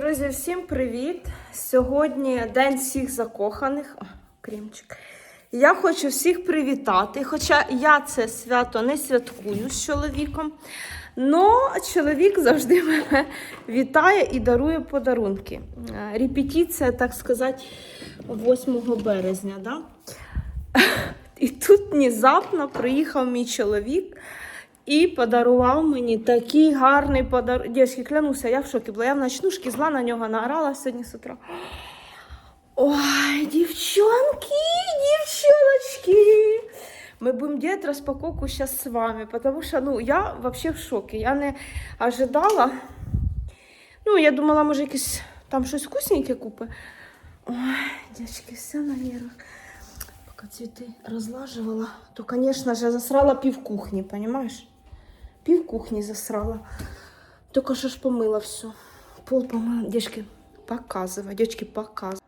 Друзі, всім привіт! Сьогодні день всіх закоханих. О, кремчик. Я хочу всіх привітати, хоча я це свято не святкую з чоловіком. але чоловік завжди мене вітає і дарує подарунки. Е, Репетиція, так сказати, 8 березня. Да? І тут внезапно приїхав мій чоловік і подарував мені такий гарний подарунок. Дівчатки, клянуся, я в шокі була. Я в ночнушки зла на нього наорала сьогодні з утра. Ой, девчонки, девчоночки. Мы будем делать распаковку сейчас с вами, потому что, ну, я вообще в шоке. Я не ожидала. Ну, я думала, може, якесь там щось вкусненьке купи. Ой, девочки, все на нервах. Пока цветы разлаживала, то, же, засрала пів кухні, понимаешь? Пів кухні засрала. Только що ж помила все. Пол помыла. Девочки, показывай. Девочки, показывай.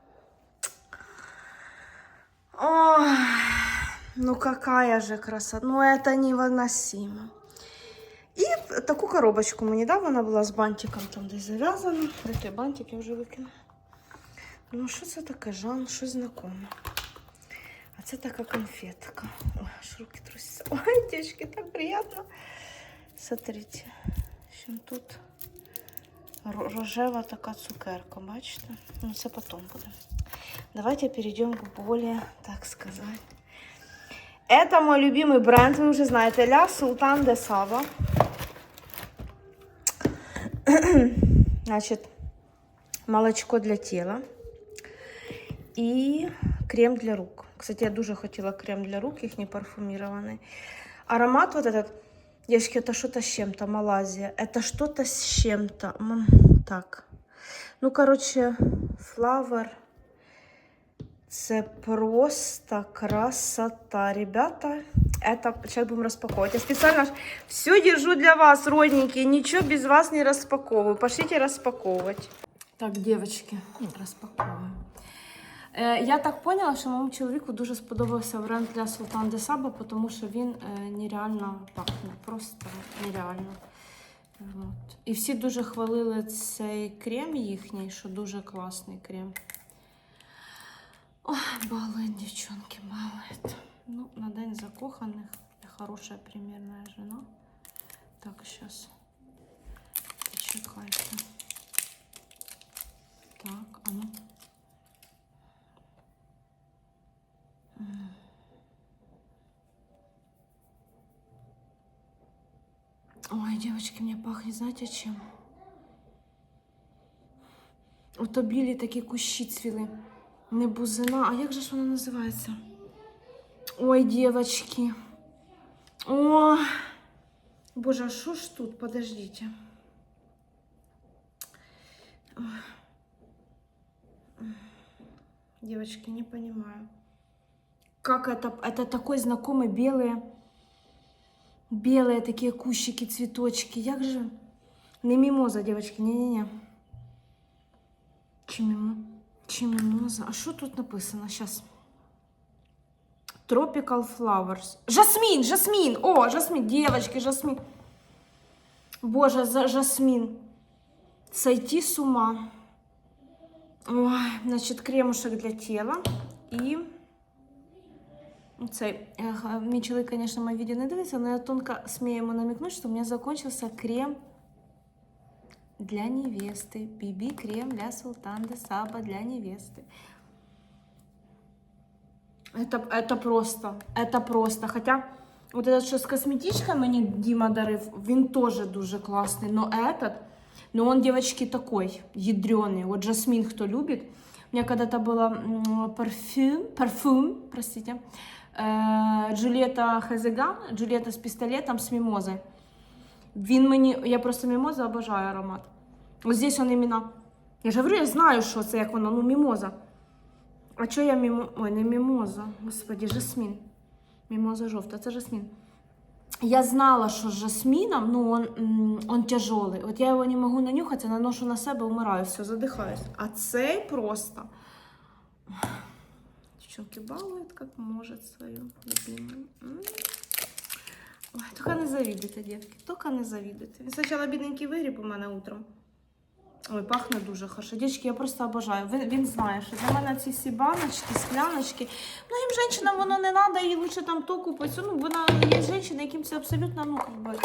Ой, ну какая же красота. Ну это невыносимо. І таку коробочку мені дав, вона була з бантиком там десь зав'язана. Де той бантик я вже викинула. Ну, що це таке, Жан, щось знакоме. А це така конфетка. Ой, аж руки трусяться. Ой, девочки, так приятно. Смотрите, що тут ро- рожева така цукерка, бачите? Ну, це потім буде. Давайте перейдем к более, так сказать. Это мой любимый бренд, вы уже знаете, Ля Султан де Саба. Значит, молочко для тела и крем для рук. Кстати, я дуже хотела крем для рук, их не парфюмированный. Аромат вот этот, девочки, это что-то с чем-то, Малайзия. Это что-то с чем-то. Так. Ну, короче, Flower. Це просто красота, ребята. Это сейчас будем распаковывать. Я специально все держу для вас, родненькие. Ничего без вас не распаковываю. Пошлите распаковывать. Так, девочки, распаковываем. Е, я так поняла, що моєму чоловіку дуже сподобався бренд для Султан де Саба, тому що він е, нереально пахне. Просто нереально. От. І всі дуже хвалили цей крем їхній, що дуже класний крем. Ой, балует, девчонки, балует. Ну, на день закоханих. Я хорошая примерная жена. Так, сейчас. Почекайте. Так, а ну. Ой, девочки, мне пахнет, знаете чем? Ото білі такі кущі цвіли. Не бузина, а як же ж вона називається? Ой, девочки. О, боже, а що ж тут? Подождите. Ой. Девочки, не понимаю. Как это? Это такой знакомый белые, белые такие кущики, цветочки. Як же? Не мимоза, девочки, не-не-не. Чи мимо? Чи мимоза? А що тут написано? Сейчас. Tropical Flowers. Жасмин, жасмин. О, жасмин, девочки, жасмин. Боже, за жасмин. Сойти с ума. Ой, значить, кремушек для тіла. І цей, ех, мій чоловік, звісно, моє відео не дивиться, але я тонко смію йому намікнути, що у мене закончився крем для невесты. Биби крем для Султан де Саба для невесты. Это, это просто, это просто. Хотя вот этот, що з косметичкой мені Діма дарив, він теж дуже класний. Но этот, но он, девочки, такой, ядреный. Вот жасмин, кто любит. У меня когда-то было м, парфюм, парфюм, простите, э, Джульетта Хезеган, Джульетта с пистолетом, с мимозой. Він мені, я просто мімоза обожаю аромат. Ось здесь он іменно. Я ж говорю, я знаю, що це, як воно, ну мімоза. А чого я мімо... Ой, не мімоза, господи, жасмін. Мімоза жовта, це жасмін. Я знала, що з жасміном, ну, он, он. От я його не можу нанюхати, наношу на себе, умираю, все, задихаюсь. А цей просто. Девчонки балует, как может свою любимую. Ой, тільки не завідуйте, дітки, тільки не завідуйте. Він спочатку бідненький вигріб у мене утром. Ой, пахне дуже хорошо. Дівчатки, я просто обожаю. Він, він знає, що для мене ці всі баночки, скляночки. Їм женщинам воно не треба, і лучше там то купити. Ну, вона є жінки, яким це абсолютно, ну, как би,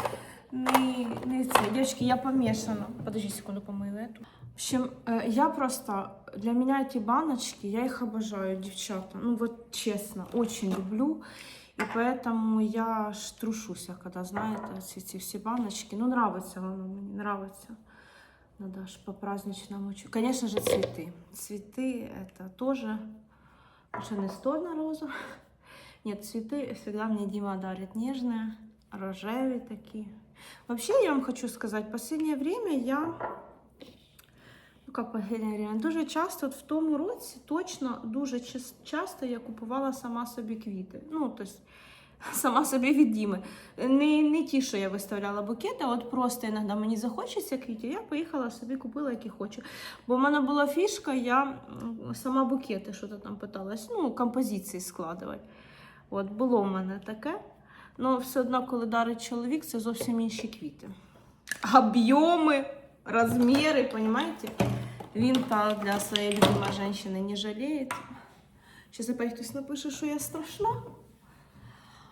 не, не це. Дівчатки, я помішана. Подожди секунду, помию эту. В общем, э, я просто, для меня эти баночки, я их обожаю, девчата. Ну, вот честно, очень люблю. И поэтому я ж трушуся, когда, знаете, эти, эти все баночки. Ну, нравится воно мне, нравится. Надо ж по-праздничному. Конечно же, цветы. Цветы это тоже уже не сто на розу. Нет, цветы всегда мне Дима дарит нежные, рожевые такие. Вообще, я вам хочу сказать, в последнее время я ну, как последнее дуже часто, от в тому році, точно дуже часто я купувала сама собі квіти. Ну, тобто, сама собі від Діми. Не, не ті, що я виставляла букети, а от просто іноді мені захочеться квітів, я поїхала собі купила, які хочу. Бо в мене була фішка, я сама букети, що то там питалась, ну, композиції складувати. От було в мене таке. Ну, все одно, коли дарить чоловік, це зовсім інші квіти. Об'єми, розміри, понимаете? Він та для своєї любимої жінки не жаліє. Зараз опять хтось напише, що я страшна.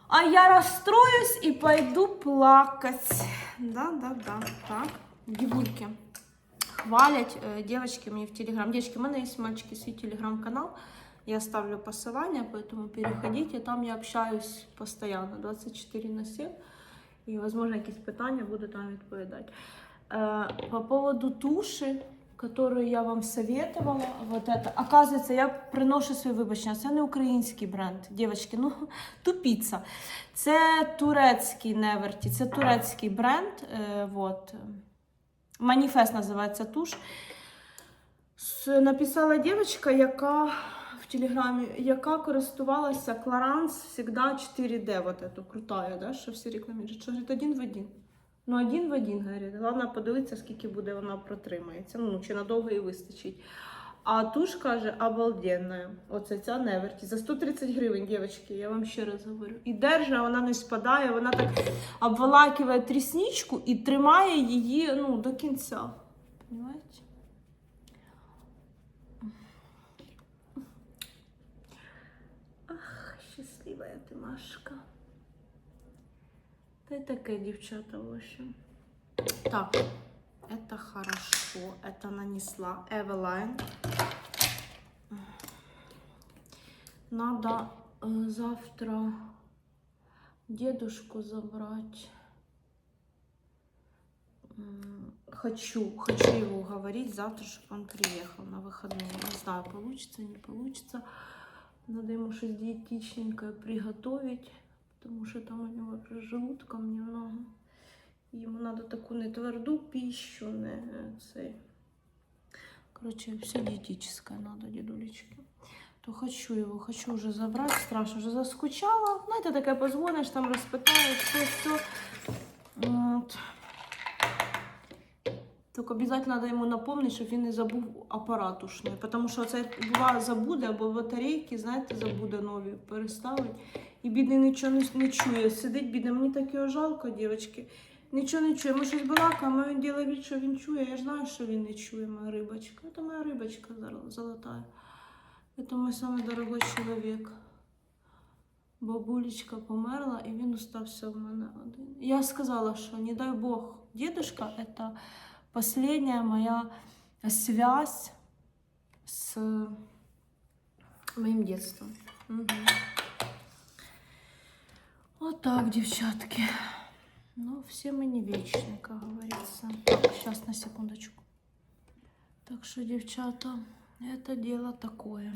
А я розстроюсь і пойду плакать. Да, да, да. Так, дівульки. Хвалять э, девочки мне в Телеграм. Девочки, у меня есть, мальчики, свой Телеграм-канал. Я ставлю посылание, поэтому переходите. Там я общаюсь постоянно, 24 на 7. И, возможно, якісь питання буду там відповідати. Э, по поводу туши, которую я вам советовала, вот это. Оказывается, я приношу свої вибачення. Це не український бренд. Дівчатки, ну тупіться. Це турецький Неверті, це турецький бренд. Е, вот. Маніфест називається туш. С- Написала дівчинка, яка в Телеграмі, яка користувалася Кларанс всегда 4D, вот эту крутая, да, що всі рекламують. Що говорить, один в один. Ну, один в один, говорить. Головне подивитися, скільки буде вона протримається. Ну, чи надовго їй вистачить. А туш каже, обалденна. Оце ця Неверті. За 130 гривень, дівчатки, я вам ще раз говорю. І держа, вона не спадає, вона так обволакиває трісничку і тримає її ну, до кінця. Понимаете? Ах, щаслива ти, Машка. Та й таке, дівчата, в общем. Так, это хорошо. Это нанесла Эвелайн. Надо э, завтра дедушку забрать. М, Хочу, хочу его уговорить завтра, чтобы он приехал на выходные. Не знаю, получится, не получится. Надо ему что-то диетичненькое приготовить, потому что там у него с желудком немного. Йому надо таку не тверду пищу, не цей. Короче, все диетическое надо, дедулечки. То хочу его, хочу уже забрать, страшно, уже заскучала. Знаєте, таке позвониш, там розпитаєш, все, все. От. Тільки обов'язково треба йому напомнити, щоб він не забув апаратушний. Тому що це буває забуде, або батарейки, знаєте, забуде нові переставить. І бідний нічого не, чує. Сидить, бідний, мені так його жалко, дівчатки. Нічого не чує. Ми щось балакаємо, він робить від, що він чує. Я ж знаю, що він не чує, моя рибочка. Це моя рибочка зол- золотая. Це мій самий дорогой чоловік. Бабулечка померла, і він остався в мене один. Я сказала, що не дай Бог, дедушка это последняя моя связь с моим детством. Мгм. Вот так, девчатки. Ну, все мы не вечны, как говорится. Так, сейчас на секундочку. Так что, девчата, это дело такое.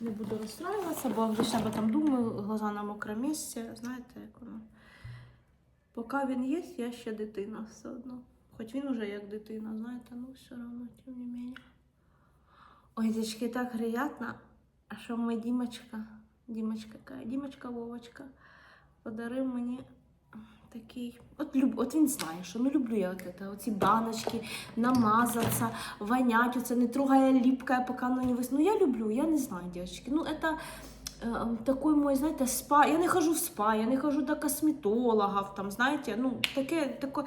Не буду розстраюватися, бо вже об этом думаю, глаза на мокрому місці. Знаєте, як воно. Поки він є, я ще дитина все одно. Хоч він уже як дитина, знаєте, ну все одно, тим не менее. Ой, дівчатки, так приємно. Що моя Дімочка, Дімочка? Дімочка Вовочка подарив мені такий. От, люб... от він знає, що ну люблю я от це, оці баночки, намазатися, вонять, оце не трогає липкая, поки не вис... Ну я люблю, я не знаю, дівчатки. Ну это э, такой мой, знаєте, спа. Я не хожу в спа, я не хожу до косметологів, там, знаєте, ну таке, таке.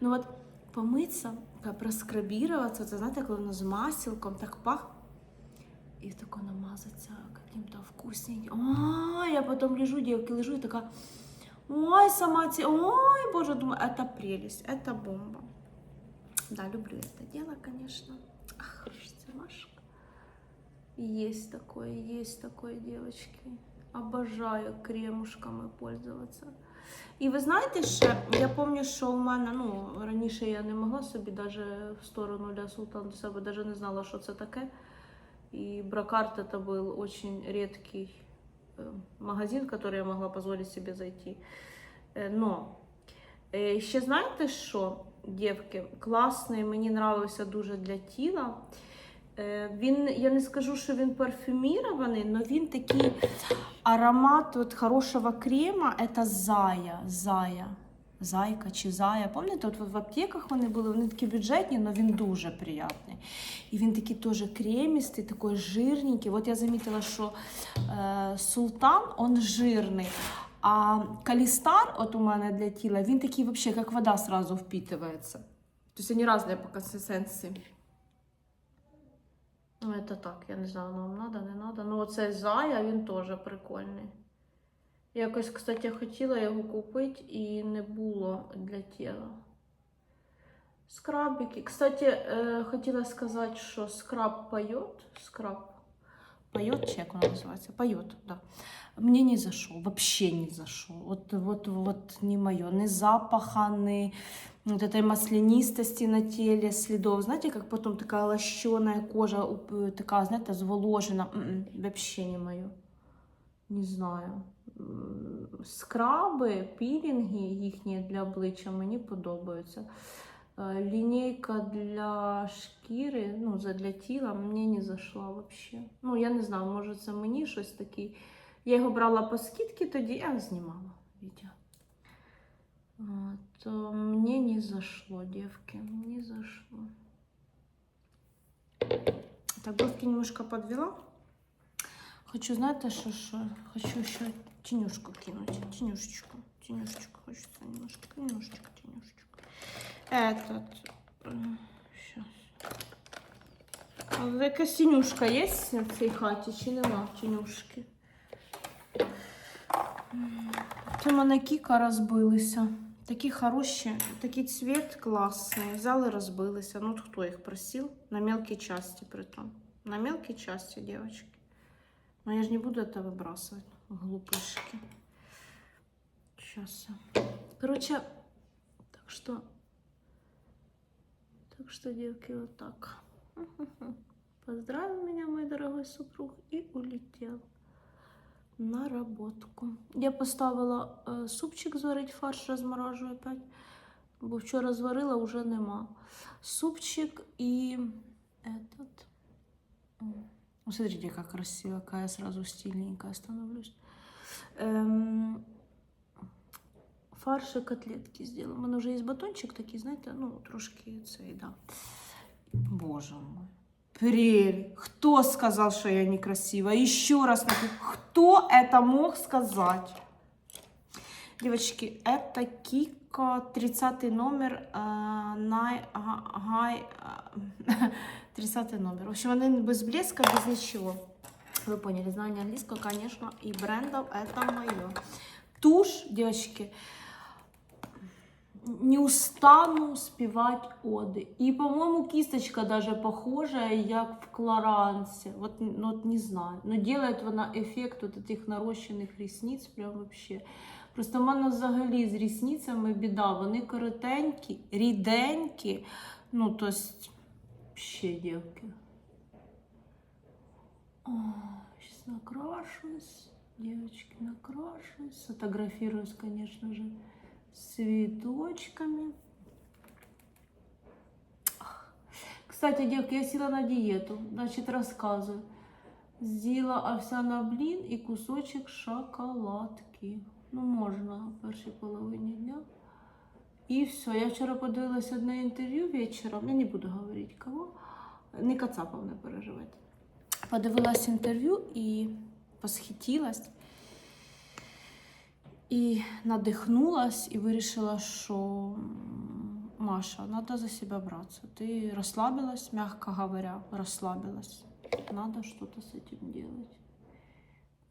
Ну от помитися, как проскрабироваться. Це знаєте, коли воно з масілком так пах. І тако намазаться каким-то вкусненьким. Ой, я потом лежу, девки, лежу и такая, ой, сама те, ой, боже, думаю, это прелесть, это бомба. Да, люблю это дело, конечно. Ах, Машка. Есть такое, есть такое, девочки. Обожаю кремушками пользуватися. І ви знаєте ще, я пам'ятаю, що у мене, ну, раніше я не могла собі навіть в сторону для султан до себе, навіть не знала, що це таке. И Бракарт это был очень редкий э, магазин, в который я могла позволить себе зайти. Е, Но е, ще знаєте що, дівки, класний, мені нравився дуже для тіла. Е, Він, я не скажу, що він парфюмірований, але він такий аромат от хорошого крема, это зая, зая. Зайка чи зая. Пам'ятаєте, от в аптеках вони були, вони такі бюджетні, але він дуже приятний. І він такий теж кремістий, такий жирненький. От я замітила, що е, султан, он жирний. А калістар, от у мене для тіла, він такий вообще, як вода сразу впитывается. Тобто вони різні по консистенції. Ну, це так, я не знаю, нам надо, не надо. Ну, оцей зая, він теж прикольний. Якось, кстати, хотіла його купити і не було для тіла. Скрабики. Кстати, е, хотіла сказати, що скраб поет. Скраб поет, чи як воно називається? Поет, да. Мне не зашел, вообще не зашел. Вот, вот, вот не мое. Ни запаха, ни вот этой маслянистости на теле, следов. Знаете, как потом такая лощеная кожа, уп- такая, знаете, зволожена. Вообще не мое. Не знаю. Скраби, пілінги їхні для обличчя мені подобаються. Е, Лінійка для шкіри, ну, за- для тіла мені не зайшла взагалі. Ну, я не знаю, може це мені щось таке. Я його брала по скидці тоді, я знімала відео. От, то мені не зашло, девки, не зашло. Так, бровки немножко подвела. Хочу, знаєте, що, що? Хочу ще тенюшку кинуть. Тенюшечку. Тенюшечку. Хочется немножко. Тенюшечку, тенюшечку. Этот. Сейчас. А якась тенюшка є в цій хаті чи нема тенюшки? Це в мене кіка розбилися. Такі хороші, такий цвіт класний. Взяли, розбилися. Ну, от хто їх просив? На мелкій часті притом. На мелкій часті, девочки. Но я же не буду это выбрасывать, глупышки. Сейчас. Короче, так что... Так что, девки, вот так. Поздравил меня мой дорогой супруг и улетел на работку. Я поставила е, супчик зварить, фарш розморажую опять. Бо вчора зварила, вже нема. Супчик и этот. Смотрите, как красиво, какая сразу стильненькая становлюсь. Эм, фарш и котлетки сделала. У мене вже є батончик такий, знаєте, ну, трошки цей, да. Боже мой. Прель. Кто сказал, что я некрасива? Еще раз напомню, кто это мог сказать? Девочки, это Кика, 30 номер, э, най, га- гай, э, 30 номер. В общем, они без блеска, без ничего. Вы поняли, знание английского, конечно, и брендов это мое. Тушь, девочки, не устану спевать оды. И, по-моему, кисточка даже похожая, як в Кларансе. Вот, ну, вот не знаю. Но делает вона эффект вот этих нарощених ресниц прям вообще. Просто в мене взагалі з рісницями біда. Вони коротенькі, ріденькі. Ну, то есть, ще дівки. Сейчас накрашусь. Девочки, накрашусь. Сфотографируюсь, конечно же, цветочками. Кстати, девки, я села на диету. Значит, рассказываю. З'їла овсяна блін і кусочок шоколадки. Ну, можна в першій половині дня. І все. Я вчора подивилася одне інтерв'ю вечором. Я не буду говорити кого. Не Кацапов не переживайте. Подивилась інтерв'ю і восхитилась. І надихнулась, і вирішила, що м, Маша, надо за себя браться. Ты расслабилась, мягко говоря, расслабилась. Надо что-то с этим делать.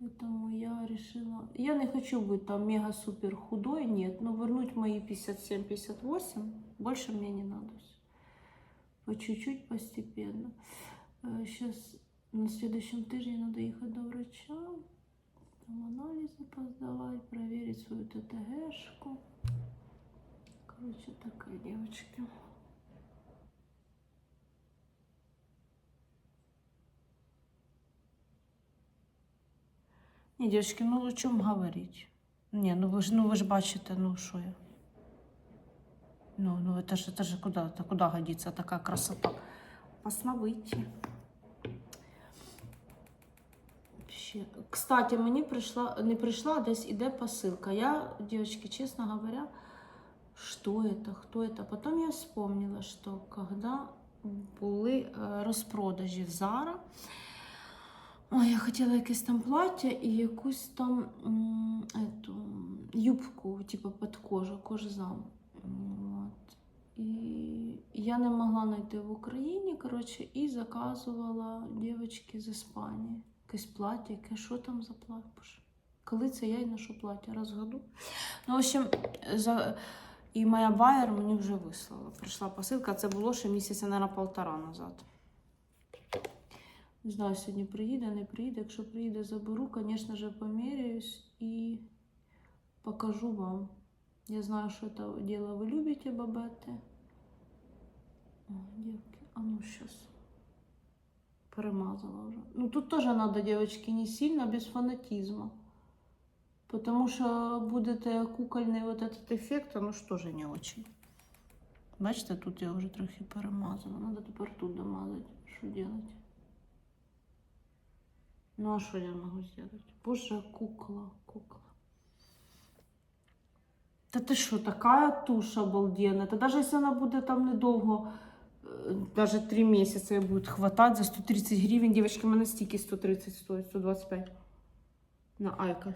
Поэтому я решила... Я не хочу быть там мега-супер худой, нет, но вернуть мои 57-58 больше мне не надо. По чуть-чуть, постепенно. Сейчас на следующем тижні надо ехать до врача, там анализы поздавать, проверить свою ТТГшку. Короче, такая девочки. Не, девочки, ну о чем говорить? Не, ну ви ж, ну ви ж бачите, ну що я. Ну, ну это же, это же куда, это куда годится такая красота? Опасно выйти. Ще. Кстати, мені прийшла, не прийшла, десь іде посилка. Я, девочки, честно говоря, что это, кто это. Потом я вспомнила, что когда були е, розпродажі в Зара, я хотіла якесь там плаття і якусь там м, ету, юбку, типу під кожу, кожзам. От. І я не могла знайти в Україні, коротше, і заказувала дівчатки з Іспанії. Якесь плаття, яке що там за плаття? Коли це я й ношу плаття? Раз году. Ну, в общем, за... і моя байер мені вже вислала. Прийшла посилка, це було ще місяця, мабуть, полтора назад. Не знаю, сьогодні приїде, не приїде. Якщо приїде, заберу, звісно ж, поміряюсь і покажу вам. Я знаю, що це діло ви любите, бабети. О, дівки, а ну сейчас. Перемазала вже. Ну тут теж треба, дівчатки, не сильно, без фанатизму. Потому що будете кукольний вот этот ефект, ну ж теж не очень. Бачите, тут я вже трохи перемазала. Надо тепер тут домазати. Що делать? Ну а что я могу сделать? Боже, кукла, кукла. Та ти що, така тушь обалденная. Та даже если она буде там недовго, даже 3 месяца будет хватать за 130 гривен, девочки, у мене стільки 130 стоит, 125 на Айкос.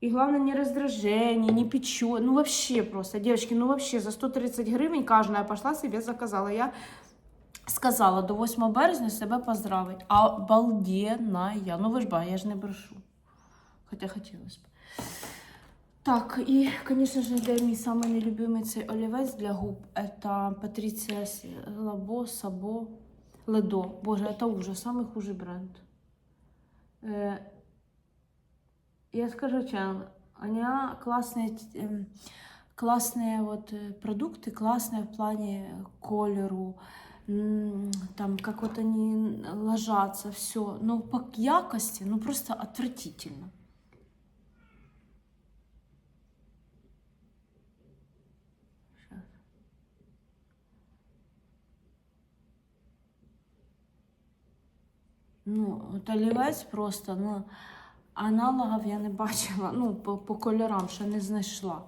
И главное, не раздражение, не печет. Ну, вообще просто, девочки, ну, вообще, за 130 гривен каждая пошла себе заказала. Я сказала до 8 березня себе поздравить. Обалденная. Ну, ви ж ба, я ж не брешу. Хоча хотілося б. Так, і, звісно ж, де мій самий нелюбимий цей олівець для губ. Это Патріція Лабо, Сабо, Ледо. Боже, это ужас, самый хуже бренд. Э, я скажу честно, они классные, эм, классные вот э, продукты, классные в плане колеру, м, там как вот они ложатся, все. Но по якости, ну просто отвратительно. Ну, от олівець просто, ну, аналогів я не бачила, ну, по, по кольорам ще не знайшла.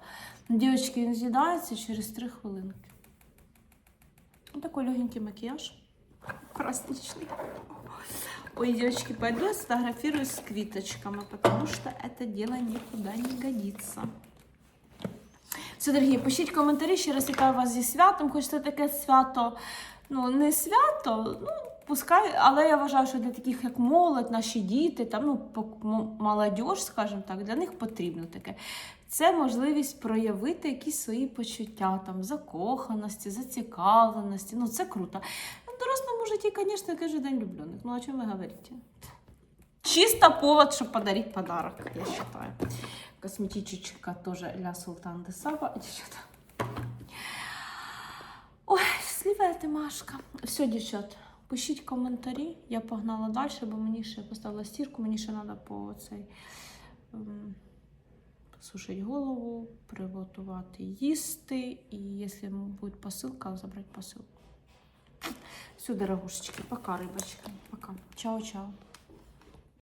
Ну, Дівчатки, він з'їдається через 3 хвилинки. Ну, такой легенький макияж. Праздничный. Ой, девочки, пойду я сфотографируюсь с квиточками, потому что это дело никуда не годится. Все, дорогі, пишіть коментарі, ще раз у вас зі святом. Хоч це таке свято, ну, не свято, ну, пускай, але я вважаю, що для таких, як молодь, наші діти, там, ну, молодь, скажімо так, для них потрібно таке. Це можливість проявити якісь свої почуття, там, закоханості, зацікавленості. Ну, це круто. В дорослому житті, звісно, кожен день влюблених. Ну, о чому ви говорите? Чисто повод, чтобы подарить подарок, я считаю. Косметичечка тоже Ля Султан де Саба. Ой, слива ти Машка. Все, дівчат, пишіть коментарі. Я погнала далі, бо мені ще поставила стірку, мені ще треба по цей ем, сушити голову, приготувати їсти. І якщо буде посилка, забрати посилку. Все, дорогушечки, пока, рибочки. Пока. Чао-чао.